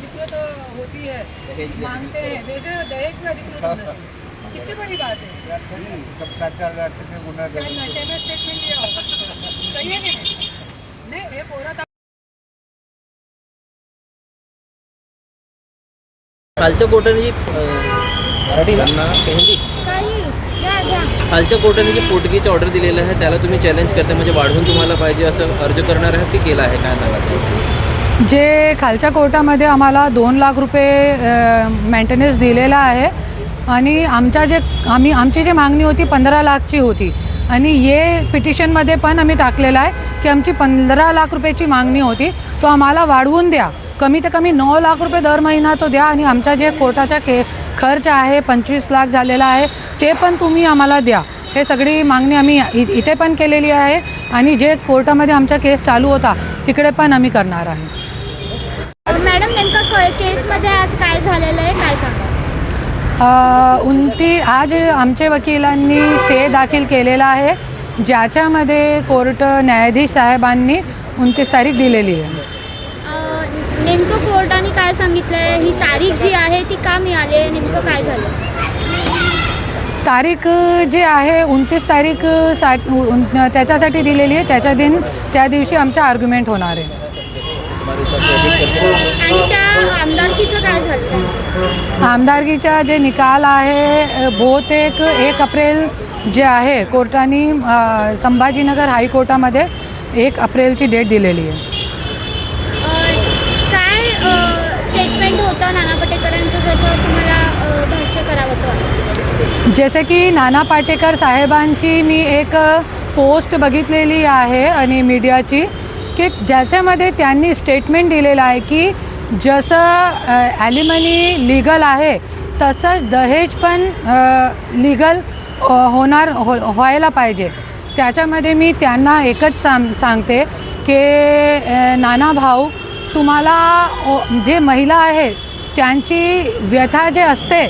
अधिकृत होती है। मांगते हैं। वैसे दहेज भी अधिकृत होना चाहिए कितनी बड़ी बात है। शायद नशे में स्टेटमेंट दिया होगा सही है नहीं? नहीं एक औरत कालच्या कोर्टाने जी मराठी हिंदी जी पोटगीची ऑर्डर दिलेलं आहे. त्याला तुम्ही चॅलेंज करता म्हणजे वाढवून तुम्हाला पाहिजे असं अर्ज़ करणार आहात की केला आहे? काय सांगा जे खालच्या कोर्टामध्ये आम्हाला दोन लाख रुपये मेंटेनन्स दिलेला आहे आणि आमच्या जे आम्ही आमची जी मागणी होती पंधरा लाखची होती आणि ये पिटिशनमध्ये पण आम्ही टाकलेलं आहे की आमची पंधरा लाख रुपयाची मागणी होती. तो आम्हाला वाढवून द्या. कमी ते कमी नऊ लाख रुपये दर महिना तो द्या आणि आमच्या जे कोर्टाचा के खर्च आहे पंचवीस लाख झालेला आहे ते पण तुम्ही आम्हाला द्या. हे सगळी मागणी आम्ही इ इथे पण केलेली आहे आणि जे कोर्टामध्ये आमचा केस चालू होता तिकडे पण आम्ही करणार आहे. केसमध्ये आज काय झालेलं आहे? काय सांगा उनती आज आमचे वकिलांनी से दाखल केलेला आहे ज्याच्यामध्ये कोर्ट न्यायाधीश साहेबांनी उनतीस तारीख दिलेली आहे. नेमकं कोर्टाने काय सांगितलं आहे ही तारीख जी आहे ती का मिळाली आहे? नेमकं काय झालं? तारीख जे आहे उनतीस तारीख सा उन त्याच्यासाठी दिलेली आहे. त्याच्या दिन त्या दिवशी आमच्या आर्ग्युमेंट होणार आहे. आणि त्या आमदारकीचं काय झालं? आमदारकीचा जे निकाल आहे बहुतेक एक एप्रिल जे आहे कोर्टाने संभाजीनगर हायकोर्टामध्ये एक एप्रिलची डेट दिलेली आहे. काय स्टेटमेंट होतं नाना पटेकरांचं ज्याच्यावर तुम्हाला अं, भाष्य करावंसं वाटतं? जसे की नाना पाटेकर साहेबांची मी एक पोस्ट बघितलेली आहे आणि मीडियाची. की ज्याच्यामध्ये त्यांनी स्टेटमेंट दिलेलं आहे की जसं ॲलिमनी लिगल आहे तसंच दहेज पण लिगल होणार हो व्हायला पाहिजे. त्याच्यामध्ये मी त्यांना एकच सांग सांगते की नाना भाऊ तुम्हाला ओ- जे महिला आहे त्यांची व्यथा जे असते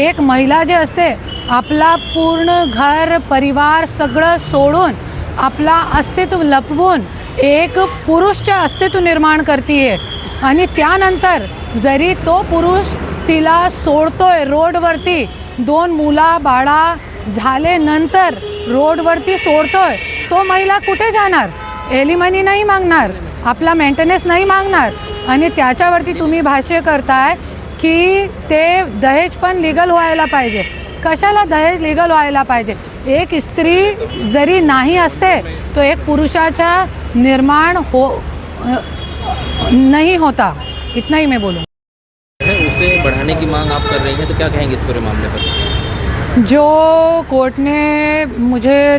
एक महिला जे असते आपला पूर्ण घर परिवार सगळं सोडून आपला अस्तित्व लपवून एक पुरुषच्या अस्तित्व निर्माण करते आणि त्यानंतर जरी तो पुरुष तिला सोडतोय रोडवरती दोन मुला बाळा झाल्यानंतर रोडवरती सोडतोय तो महिला कुठे जाणार? एलिमनी नाही मागणार आपला मेंटेनन्स नाही मागणार. आणि त्याच्यावरती तुम्ही भाष्य करताय की ते दहेज पण लिगल व्हायला पाहिजे. कशाला दहेज लिगल व्हायला पाहिजे? एक स्त्री जरी नाही असते तो एक पुरुषाचा निर्माण हो नहीं होता. इतना ही मैं बोलूँ. उसे बढ़ाने की मांग आप कर रही हैं तो क्या कहेंगे इस पूरे मामले पर? जो कोर्ट ने मुझे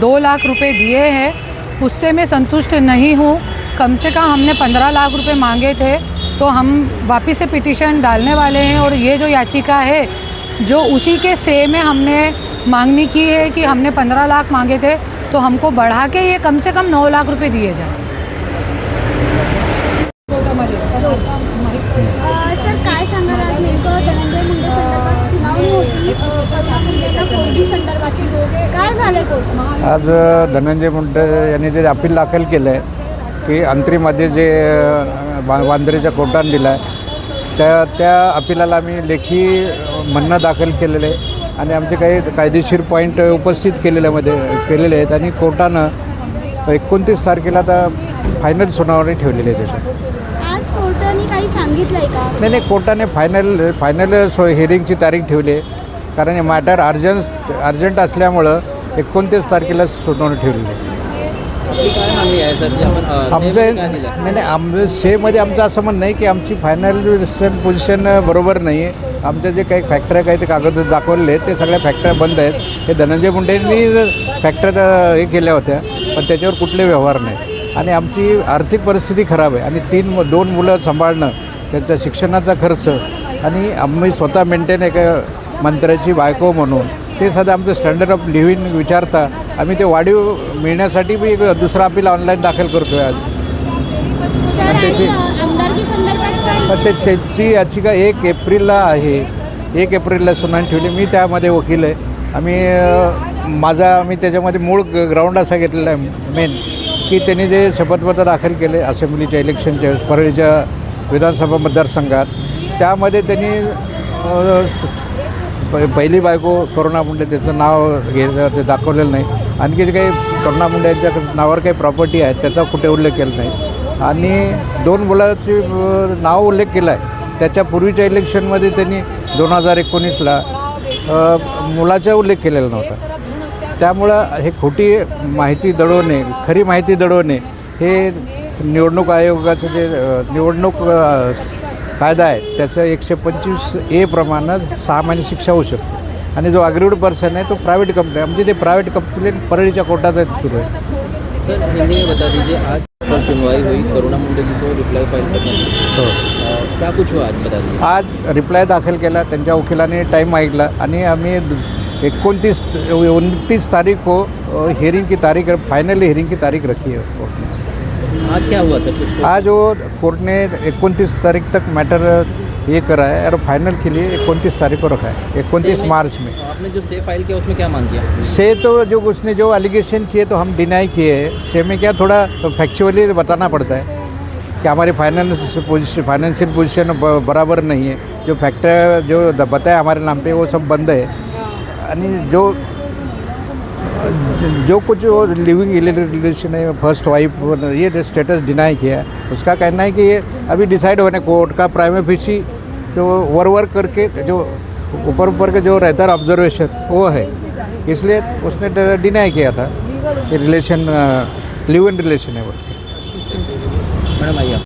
दो लाख रुपए दिए हैं उससे मैं संतुष्ट नहीं हूँ। कम से कम हमने पंद्रह लाख रुपए मांगे थे तो हम वापस से पिटीशन डालने वाले हैं और ये जो याचिका है जो उसी के से में हमने मांगनी की है कि हमने पंद्रह लाख मांगे थे तो हमको बढ़ा के ये कम से कम नौ लाख रुपए दिए जाए। सर काय सांगाल आज नेमकं धनंजय मुंडे संदर्भात सुनावणी होती अं, कथा मुंडेंना पोळगी संदर्भातली. काय झालंय कोर्ट आज धनंजय मुंडे यांनी जे अपील दाखल केलं आहे की अंतरीमध्ये जे बा बांद्रेच्या कोर्टाने दिलं आहे त्या त्या अपिलाला आम्ही लेखी अ, म्हणणं दाखल केलेलं आहे. आणि आमचे काही कायदेशीर पॉईंट उपस्थित केलेल्यामध्ये केलेले आहेत आणि कोर्टानं एकोणतीस तारखेला आता फायनल सुनावणी ठेवलेली आहे त्याच्यात. काही सांगितलंय का? नाही नाही कोर्टाने फायनल फायनल सो हिअरिंगची तारीख ठेवली आहे. कारण मॅटर अर्जंट अर्जंट असल्यामुळं एकोणतीस तारखेला सुनावणी ठेवलेली आहे. आमचं नाही नाही आमचं सेमध्ये आमचं असं म्हणणं आहे की आमची फायनल सेम पोझिशन बरोबर नाही आहे आमच्या जे काही फॅक्टऱ्या काही ते कागद दाखवलेले आहेत ते सगळ्या फॅक्टऱ्या बंद आहेत. हे धनंजय मुंडेंनी फॅक्टऱ्या हे केल्या होत्या पण त्याच्यावर कुठले व्यवहार नाही. आणि आमची आर्थिक परिस्थिती खराब आहे. आणि तीन दोन मुलं सांभाळणं त्यांचा शिक्षणाचा खर्च आणि आम्ही स्वतः मेंटेन एका मंत्र्याची बायको म्हणून ते सध्या आमचं स्टँडर्ड ऑफ लिव्हिंग विचारता. आम्ही ते वाढीव मिळण्यासाठी बी एक दुसरा अपील ऑनलाईन दाखल करतो आहे आज त्याची- पण ते त्याची याचिका एक एप्रिलला आहे. एक एप्रिलला सुनावणी ठेवली. मी त्यामध्ये वकील आहे. आम्ही माझा आम्ही त्याच्यामध्ये मूळ ग्राउंड असा घेतलेला आहे मेन की त्यांनी जे शपथपत्र दाखल केले असेंब्लीच्या इलेक्शनच्या वेळेस परळीच्या विधानसभा मतदारसंघात. त्यामध्ये त्यांनी प- पहिली बायको करुणा मुंडे त्याचं नाव घे ते दाखवलेलं नाही. आणखी जे काही करुणा मुंडे यांच्या नावावर काही प्रॉपर्टी आहे त्याचा कुठे उल्लेख केला नाही. आणि दोन मुलाची नाव उल्लेख केला आहे. त्याच्या पूर्वीच्या इलेक्शनमध्ये त्यांनी दोन हजार एकोणीसला मुलाचा उल्लेख केलेला नव्हता. त्यामुळं हे खोटी माहिती दडवणे खरी माहिती दडवणे हे निवडणूक आयोगाचं जे निवडणूक कायदा आहे. त्याचं एकशे पंचवीस ए प्रमाणे सहा महिने शिक्षा होऊ शकते. आणि जो अग्रीड पर्सन आहे तो प्रायव्हेट कंपनी म्हणजे ते प्रायव्हेट कंपनी परळीच्या कोर्टात सुरू आहे. सर हमें बता दीजिए आज पर सुनवाई हुई करुणा मुंडे जी को रिप्लाई फाइल करना हो। अ, क्या कुछ हुआ आज बता दीजिए? आज रिप्लाय दाखल केला त्यांच्या वकिलाने टाईम मागितला. आणि आम्ही एकोणतीस उनतीस तारीख को हियरिंग की तारीख फाइनल हियरिंग की तारीख रखी है आज क्या हुआ सर कुछ तो- आज वो कोर्ट ने इक्कीस तारीख तक मैटर ये करा है और फाइनल के लिए इक्कीस तारीख को रखा है। इकतीस में- मार्च में। आपने जो से फ़ाइल किया उसमें क्या मांग किया? से तो जो उसने जो एलिगेशन किए तो हम डिनाई किए हैं। से में क्या थोड़ा तो फैक्चुअली बताना पड़ता है कि हमारी फाइनेंस पोजिशन फाइनेंशियल पोजीशन बराबर नहीं है। जो फैक्टर जो बताया हमारे नाम पे वो सब बंद है। यानी जो जो कुछ वो लिविंग रिलेशन है फ़र्स्ट वाइफ ये स्टेटस डिनाई किया है, उसका कहना है कि ये अभी डिसाइड होने कोर्ट का प्राइम ऑफिसी जो वर वर करके जो ऊपर ऊपर के जो रहता है ऑब्जर्वेशन वो है। इसलिए उसने डिनाई किया था। रिलेशन लिव इन रिलेशन है वो। मैडम, आइए